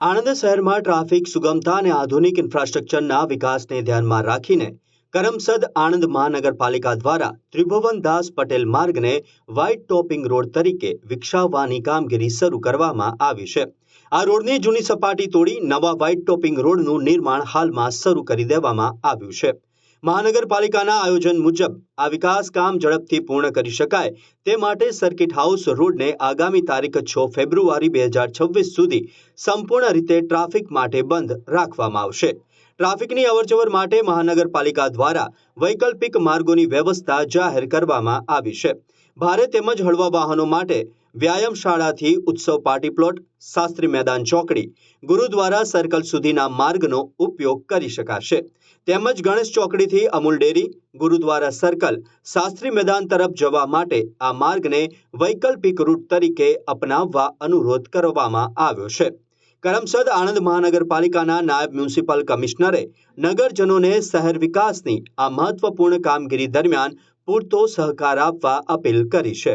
આણંદ શહેરમાં ટ્રાફિક સુગમતા અને આધુનિક ઇન્ફ્રાસ્ટ્રક્ચરના વિકાસને ધ્યાનમાં રાખીને કરમસદ આણંદ મહાનગરપાલિકા દ્વારા ત્રિભુવનદાસ પટેલ માર્ગને વ્હાઇટ ટોપિંગ રોડ તરીકે વિકસાવવાની કામગીરી શરૂ કરવામાં આવી છે. આ રોડની જૂની સપાટી તોડી નવા વ્હાઇટ ટોપિંગ રોડનું નિર્માણ હાલમાં શરૂ કરી દેવામાં આવ્યું છે. મહાનગરપાલિકાના આયોજન મુજબ આ વિકાસ કામ ઝડપથી પૂર્ણ કરી શકાય. તે માટે સર્કિટ હાઉસ રોડને આગામી તારીખ છ ફેબ્રુઆરી બે હજાર છવ્વીસ સુધી સંપૂર્ણ રીતે ટ્રાફિક માટે બંધ રાખવામાં આવશે. ટ્રાફિકની અવરજવર માટે મહાનગરપાલિકા દ્વારા વૈકલ્પિક માર્ગોની વ્યવસ્થા જાહેર કરવામાં આવી છે. ભારે તેમજ હળવા વાહનો માટે વ્યાયામ શાળાથી ઉત્સવ પાર્ટી પ્લોટ, શાસ્ત્રી મેદાન ચોકડી, ગુરુદ્વારા સર્કલ સુધીના માર્ગનો ઉપયોગ કરી શકાશે. તેમજ ગણેશ ચોકડીથી અમૂલ ડેરી, ગુરુદ્વારા સર્કલ, શાસ્ત્રી મેદાન તરફ જવા માટે આ માર્ગને વૈકલ્પિક રૂટ તરીકે અપનાવવા અનુરોધ કરવામાં આવ્યો છે. કરમસદ આણંદ મહાનગરપાલિકાના નાયબ મ્યુનિસિપલ કમિશનરે નગરજનોને શહેર વિકાસની આ મહત્વપૂર્ણ કામગીરી દરમિયાન પૂરતો સહકાર આપવા અપીલ કરી છે.